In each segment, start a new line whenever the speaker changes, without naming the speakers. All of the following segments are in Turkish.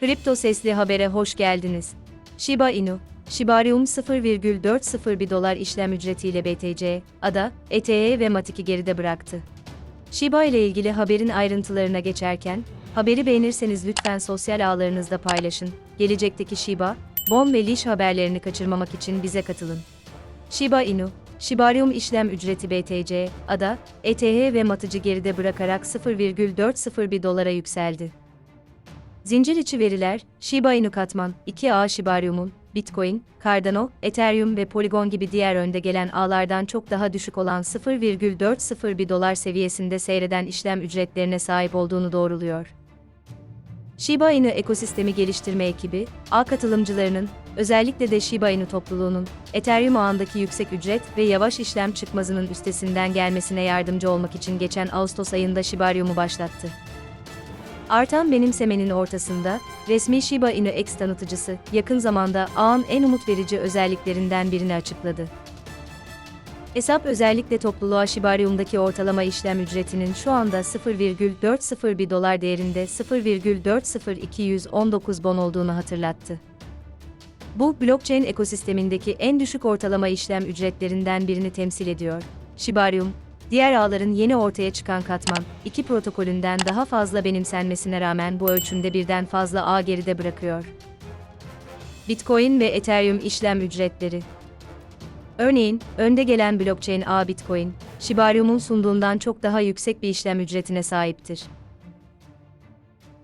Kripto Sesli Haber'e hoş geldiniz. Shiba Inu, Shibarium 0,401 dolar işlem ücretiyle BTC, ADA, ETH ve Matik'i geride bıraktı. Shiba ile ilgili haberin ayrıntılarına geçerken, haberi beğenirseniz lütfen sosyal ağlarınızda paylaşın. Gelecekteki Shiba, Bon ve Lish haberlerini kaçırmamak için bize katılın. Shiba Inu, Shibarium işlem ücreti BTC, ADA, ETH ve Matıcı geride bırakarak 0,401 dolara yükseldi. Zincir içi veriler, Shiba Inu katman, 2A Shibarium'un, Bitcoin, Cardano, Ethereum ve Polygon gibi diğer önde gelen ağlardan çok daha düşük olan 0,401 dolar seviyesinde seyreden işlem ücretlerine sahip olduğunu doğruluyor. Shiba Inu ekosistemi geliştirme ekibi, ağ katılımcılarının, özellikle de Shiba Inu topluluğunun, Ethereum ağındaki yüksek ücret ve yavaş işlem çıkmazının üstesinden gelmesine yardımcı olmak için geçen Ağustos ayında Shibarium'u başlattı. Artan benimsemenin ortasında, resmi Shiba Inu X tanıtıcısı, yakın zamanda ağın en umut verici özelliklerinden birini açıkladı. Hesap özellikle topluluğa Shibarium'daki ortalama işlem ücretinin şu anda 0,401 dolar değerinde 0,40219 bon olduğunu hatırlattı. Bu, blockchain ekosistemindeki en düşük ortalama işlem ücretlerinden birini temsil ediyor. Shibarium, diğer ağların yeni ortaya çıkan katman, iki protokolünden daha fazla benimsenmesine rağmen bu ölçümde birden fazla ağ geride bırakıyor. Bitcoin ve Ethereum işlem ücretleri Örneğin, önde gelen blockchain ağ Bitcoin, Shibarium'un sunduğundan çok daha yüksek bir işlem ücretine sahiptir.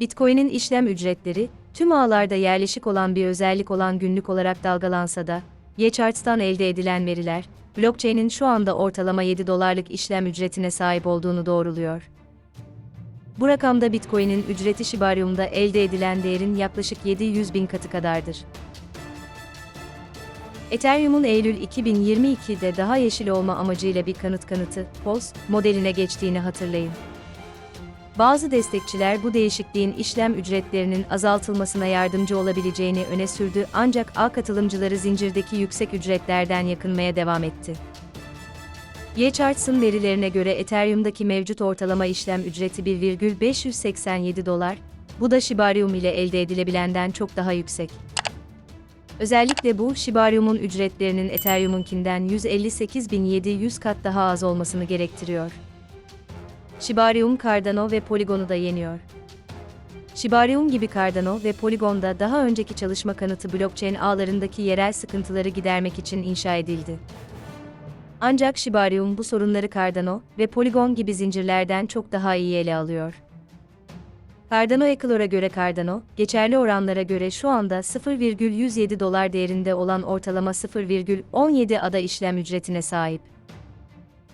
Bitcoin'in işlem ücretleri, tüm ağlarda yerleşik olan bir özellik olan günlük olarak dalgalansa da, Yecharts'tan elde edilen veriler, blockchain'in şu anda ortalama 7 dolarlık işlem ücretine sahip olduğunu doğruluyor. Bu rakamda Bitcoin'in ücreti Shibarium'da elde edilen değerin yaklaşık 700 bin katı kadardır. Ethereum'un Eylül 2022'de daha yeşil olma amacıyla bir kanıt kanıtı, POS, modeline geçtiğini hatırlayın. Bazı destekçiler bu değişikliğin işlem ücretlerinin azaltılmasına yardımcı olabileceğini öne sürdü ancak ağ katılımcıları zincirdeki yüksek ücretlerden yakınmaya devam etti. Yecharts'ın verilerine göre Ethereum'daki mevcut ortalama işlem ücreti 1,587 dolar, bu da Shibarium ile elde edilebilenden çok daha yüksek. Özellikle bu, Shibarium'un ücretlerinin Ethereum'unkinden 158.700 kat daha az olmasını gerektiriyor. Shibarium, Cardano ve Polygon'u da yeniyor. Shibarium gibi Cardano ve Polygon'da daha önceki çalışma kanıtı blockchain ağlarındaki yerel sıkıntıları gidermek için inşa edildi. Ancak Shibarium bu sorunları Cardano ve Polygon gibi zincirlerden çok daha iyi ele alıyor. Cardano Ecolor'a göre Cardano, geçerli oranlara göre şu anda 0,107 dolar değerinde olan ortalama 0,17 ada işlem ücretine sahip.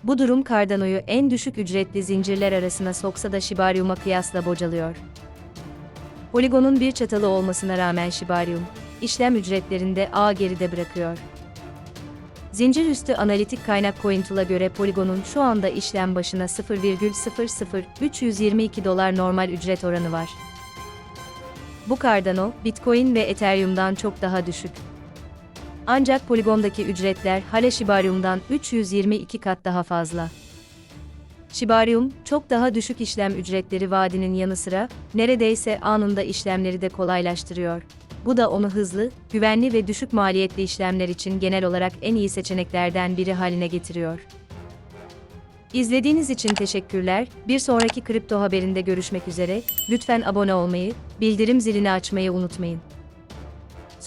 Bu durum Cardano'yu en düşük ücretli zincirler arasına soksa da Shibarium'a kıyasla bocalıyor. Polygon'un bir çatalı olmasına rağmen Shibarium, işlem ücretlerinde ağ geride bırakıyor. Zincir üstü analitik kaynak Cointool'a göre Polygon'un şu anda işlem başına 0,00322 dolar normal ücret oranı var. Bu Cardano, Bitcoin ve Ethereum'dan çok daha düşük. Ancak Polygon'daki ücretler hala Shibarium'dan 322 kat daha fazla. Shibarium, çok daha düşük işlem ücretleri vaadinin yanı sıra, neredeyse anında işlemleri de kolaylaştırıyor. Bu da onu hızlı, güvenli ve düşük maliyetli işlemler için genel olarak en iyi seçeneklerden biri haline getiriyor. İzlediğiniz için teşekkürler. Bir sonraki kripto haberinde görüşmek üzere. Lütfen abone olmayı, bildirim zilini açmayı unutmayın.